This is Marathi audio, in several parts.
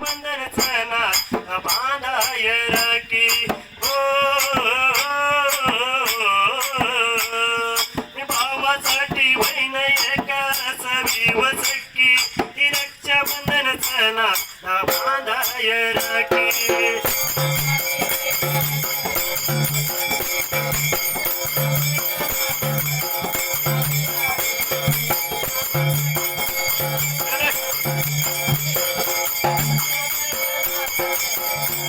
बंधन चना बांधाय राखी. हो भावासाठी बहीण एका सवीव सखी ती रक्षाबंधन चना बांधाय राखी.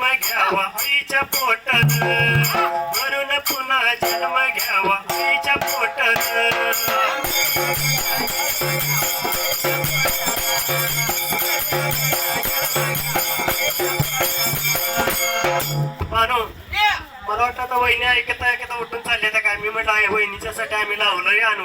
जन्म घ्यावा आईच्या पोटात. भरून पुन्हा जन्म घ्यावा आईच्या पोटात. मानो मला वाटतं वहिनी ऐकता ऐकता उठून चालले तर काय? मी म्हटलं आहे वहिनीच्यासाठी आम्ही लावलं आणून.